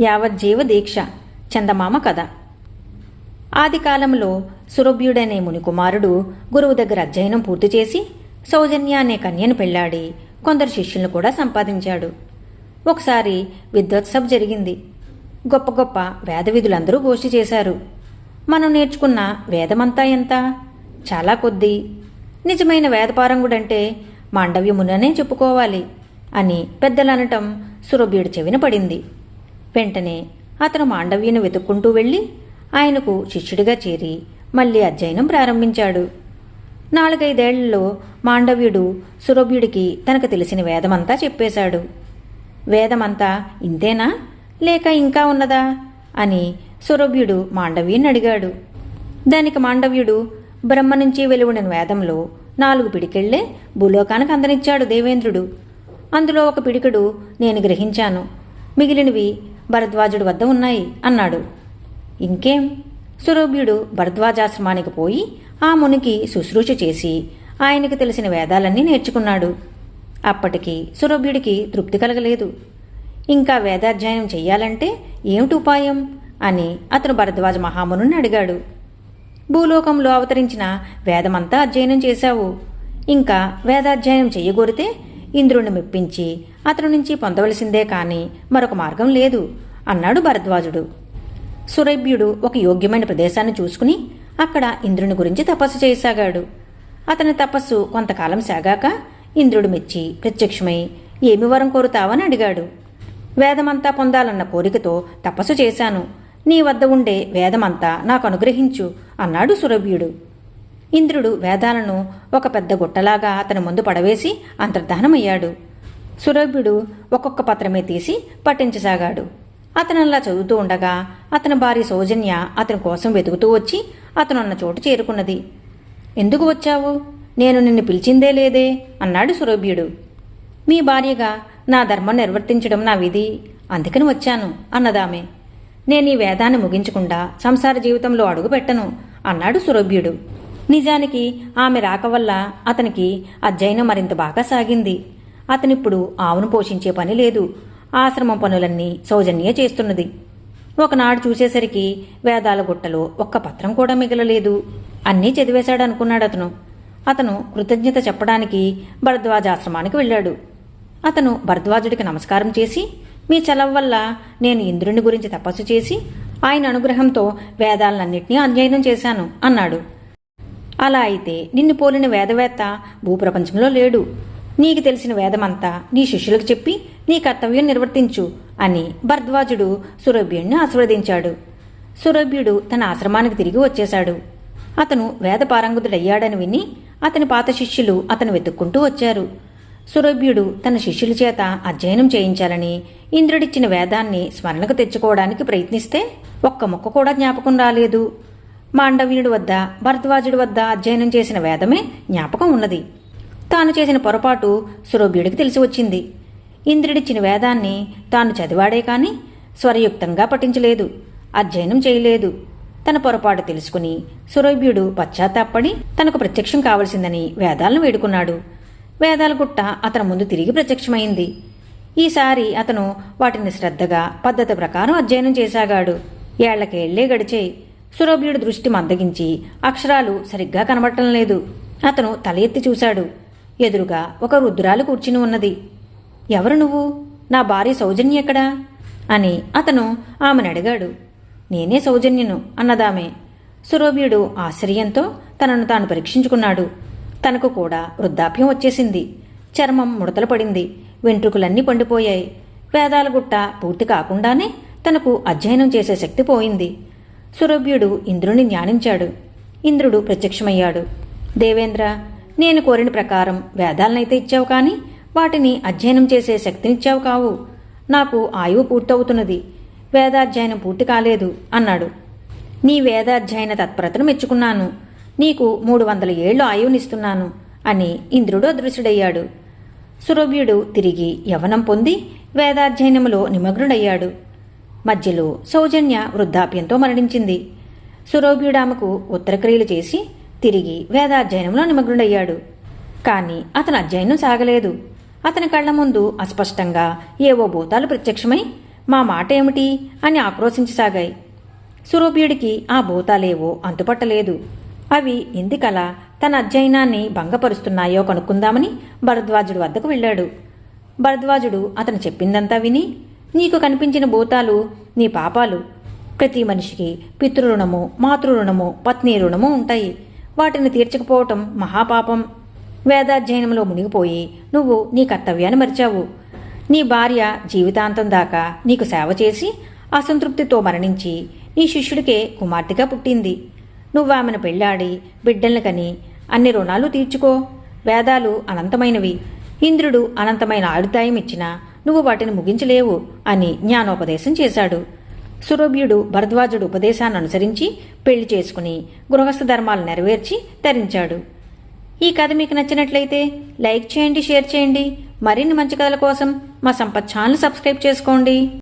యావజ్జీవ దీక్ష చందమామ కథ. ఆది కాలంలో సురభ్యుడనే మునికుమారుడు గురువు దగ్గర అధ్యయనం పూర్తి చేసి సౌజన్య అనే కన్యను పెళ్ళాడి కొందరు శిష్యులను కూడా సంపాదించాడు. ఒకసారి విద్వత్సభ జరిగింది. గొప్ప గొప్ప వేద విధులందరూ గోష్ఠి చేశారు. మనం నేర్చుకున్న వేదమంతా ఎంత? చాలా కొద్ది. నిజమైన వేదపారంగుడంటే మాండవ్యముననే చెప్పుకోవాలి అని పెద్దలనటం సురభ్యుడి చెవిన పడింది. వెంటనే అతను మాండవ్యను వెతుక్కుంటూ వెళ్ళి ఆయనకు శిష్యుడిగా చేరి మళ్ళీ అధ్యయనం ప్రారంభించాడు. నాలుగైదేళ్ళలో మాండవ్యుడు సురభ్యుడికి తనకు తెలిసిన వేదమంతా చెప్పేశాడు. వేదమంతా ఇంతేనా? లేక ఇంకా ఉన్నదా? అని సురభ్యుడు మాండవ్యుని అడిగాడు. దానికి మాండవ్యుడు బ్రహ్మ నుంచి వెలువడిన వేదంలో నాలుగు పిడికెళ్ళే భూలోకానికి అందనిచ్చాడు దేవేంద్రుడు. అందులో ఒక పిడికడు నేను గ్రహించాను. మిగిలినవి భరద్వాజుడి వద్ద ఉన్నాయి అన్నాడు. ఇంకేం? సురభ్యుడు భరద్వాజాశ్రమానికి పోయి ఆ మునికి శుశ్రూష చేసి ఆయనకు తెలిసిన వేదాలన్నీ నేర్చుకున్నాడు. అప్పటికి సురభ్యుడికి తృప్తి కలగలేదు. ఇంకా వేదాధ్యయనం చెయ్యాలంటే ఏమిటి ఉపాయం? అని అతను భరద్వాజ మహామునుని అడిగాడు. భూలోకంలో అవతరించిన వేదమంతా అధ్యయనం చేశావు. ఇంకా వేదాధ్యయనం చెయ్యగోరితే ఇంద్రుణ్ణి మెప్పించి అతని నుంచి పొందవలసిందే కాని మరొక మార్గం లేదు అన్నాడు భరద్వాజుడు. సురభ్యుడు ఒక యోగ్యమైన ప్రదేశాన్ని చూసుకుని అక్కడ ఇంద్రుని గురించి తపస్సు చేయసాగాడు. అతని తపస్సు కొంతకాలం సాగాక ఇంద్రుడు మెచ్చి ప్రత్యక్షమై ఏమి వరం కోరుతావని అడిగాడు. వేదమంతా పొందాలన్న కోరికతో తపస్సు చేశాను. నీ వద్ద ఉండే వేదమంతా నాకు అనుగ్రహించు అన్నాడు సురభ్యుడు. ఇంద్రుడు వేదాలను ఒక పెద్ద గుట్టలాగా అతని ముందు పడవేసి అంతర్ధానమయ్యాడు. సురభ్యుడు ఒక్కొక్క పత్రమే తీసి పట్టించసాగాడు అతనల్లా చదువుతూ ఉండగా అతని భార్య సౌజన్య అతని కోసం వెతుకుతూ వచ్చి అతనున్న చోటు చేరుకున్నది. ఎందుకు వచ్చావు? నేను నిన్ను పిలిచిందే లేదే అన్నాడు సురభ్యుడు. మీ భార్యగా నా ధర్మం నిర్వర్తించడం నా విధి అందుకని వచ్చాను అన్నదామె. నేను ఈ వేదాన్ని ముగించకుండా సంసార జీవితంలో అడుగు పెట్టను అన్నాడు సురభ్యుడు. నిజానికి ఆమె రాక వల్ల అతనికి అధ్యయనం మరింత బాగా సాగింది. అతనిప్పుడు ఆవును పోషించే పని లేదు. ఆశ్రమం పనులన్నీ సౌజన్య చేస్తున్నది. ఒకనాడు చూసేసరికి వేదాల గుట్టలో ఒక్క పత్రం కూడా మిగలలేదు. అన్నీ చదివేశాడనుకున్నాడు అతను అతను కృతజ్ఞత చెప్పడానికి భరద్వాజాశ్రమానికి వెళ్ళాడు. అతను భరద్వాజుడికి నమస్కారం చేసి మీ చలవ వల్ల నేను ఇంద్రుని గురించి తపస్సు చేసి ఆయన అనుగ్రహంతో వేదాలన్నింటినీ అధ్యయనం చేశాను అన్నాడు. అలా అయితే నిన్ను పోలిన వేదవేత్త భూప్రపంచంలో లేడు. నీకు తెలిసిన వేదమంతా నీ శిష్యులకు చెప్పి నీ కర్తవ్యం నిర్వర్తించు అని భరద్వాజుడు సురభ్యుణ్ణి ఆశీర్వదించాడు. సురభ్యుడు తన ఆశ్రమానికి తిరిగి వచ్చేశాడు. అతను వేదపారంగుతుడయ్యాడని విని అతని పాత శిష్యులు అతను వెతుక్కుంటూ వచ్చారు. సురభ్యుడు తన శిష్యుల చేత అధ్యయనం చేయించాలని ఇంద్రుడిచ్చిన వేదాన్ని స్మరణకు తెచ్చుకోవడానికి ప్రయత్నిస్తే ఒక్క ముక్క కూడా జ్ఞాపకం రాలేదు. మాండవ్యుడి వద్ద భరద్వాజుడి వద్ద అధ్యయనం చేసిన వేదమే జ్ఞాపకం ఉన్నది. తాను చేసిన పొరపాటు సురభ్యుడికి తెలిసి వచ్చింది. ఇంద్రుడిచ్చిన వేదాన్ని తాను చదివాడే కాని స్వరయుక్తంగా పఠించలేదు. అధ్యయనం చేయలేదు. తన పొరపాటు తెలుసుకుని సురభ్యుడు పశ్చాత్తాపడి తనకు ప్రత్యక్షం కావలసిందని వేదాలను వేడుకున్నాడు. వేదాల గుట్ట అతని ముందు తిరిగి ప్రత్యక్షమైంది. ఈసారి అతను వాటిని శ్రద్ధగా పద్ధతి ప్రకారం అధ్యయనం చేశాగాడు ఏళ్ళకేళ్ళే గడిచేయి. సురభ్యుడి దృష్టి మందగించి అక్షరాలు సరిగ్గా కనబడటం లేదు. అతను తల ఎత్తి చూశాడు. ఎదురుగా ఒక రుద్రాలు కూర్చుని ఉన్నది. ఎవరు నువ్వు? నా భార్య సౌజన్య ఎక్కడా? అని అతను ఆమెను అడిగాడు. నేనే సౌజన్యను అన్నదామె. సురభ్యుడు ఆశ్చర్యంతో తనను తాను పరీక్షించుకున్నాడు. తనకు కూడా వృద్ధాప్యం వచ్చేసింది. చర్మం ముడతలు పడింది. వెంట్రుకలన్నీ పండిపోయాయి. వేదాల గుట్ట పూర్తి కాకుండానే తనకు అధ్యయనం చేసే శక్తి పోయింది. సురభ్యుడు ఇంద్రుని ధ్యానించాడు. ఇంద్రుడు ప్రత్యక్షమయ్యాడు. దేవేంద్ర నేను కోరిన ప్రకారం వేదాలనైతే ఇచ్చావు కానీ వాటిని అధ్యయనం చేసే శక్తినిచ్చావు కావు. నాకు ఆయువు పూర్తవుతున్నది. వేదాధ్యయనం పూర్తి కాలేదు అన్నాడు. నీ వేదాధ్యయన తత్పరతను మెచ్చుకున్నాను. నీకు మూడు వందల ఏళ్ళు ఆయువునిస్తున్నాను అని ఇంద్రుడు అదృశ్యుడయ్యాడు. సురభ్యుడు తిరిగి యవనం పొంది వేదాధ్యయనములో నిమగ్నుడయ్యాడు. మధ్యలో సౌజన్య వృద్ధాప్యంతో మరణించింది. సురోభ్యుడామకు ఉత్తరక్రియలు చేసి తిరిగి వేదాధ్యయనంలో నిమగ్నుడయ్యాడు. కాని అతని అధ్యయనం సాగలేదు. అతని కళ్ళ ముందు అస్పష్టంగా ఏవో భూతాలు ప్రత్యక్షమై మా మాట ఏమిటి? అని ఆక్రోశించసాగాయి సురూప్యుడికి ఆ భూతాలేవో అంతుపట్టలేదు. అవి ఎందుకలా తన అధ్యయనాన్ని భంగపరుస్తున్నాయో కనుక్కుందామని భరద్వాజుడు వద్దకు వెళ్ళాడు. భరద్వాజుడు అతను చెప్పిందంతా విని నీకు కనిపించిన భూతాలు నీ పాపాలు ప్రతి మనిషికి పితృరుణము మాతృరుణము పత్ని రుణము ఉంటాయి. వాటిని తీర్చకపోవటం మహాపాపం. వేదాధ్యయనంలో మునిగిపోయి నువ్వు నీ కర్తవ్యాన్ని మరిచావు. నీ భార్య జీవితాంతం దాకా నీకు సేవ చేసి అసంతృప్తితో మరణించి నీ శిష్యుడికే కుమార్తెగా పుట్టింది. నువ్వామెను పెళ్ళాడి బిడ్డల్ని కని అన్ని రుణాలు తీర్చుకో. వేదాలు అనంతమైనవి. ఇంద్రుడు అనంతమైన ఆయుర్దాయం ఇచ్చినా నువ్వు వాటిని ముగించలేవు అని జ్ఞానోపదేశం చేశాడు. సురభ్యుడు భరద్వాజుడు ఉపదేశాన్ని అనుసరించి పెళ్ళి చేసుకుని గృహస్థ ధర్మాలు నెరవేర్చి తరించాడు. ఈ కథ మీకు నచ్చినట్లయితే లైక్ చేయండి షేర్ చేయండి. మరిన్ని మంచి కథల కోసం మా సంపత్ ఛానల్ సబ్స్క్రైబ్ చేసుకోండి.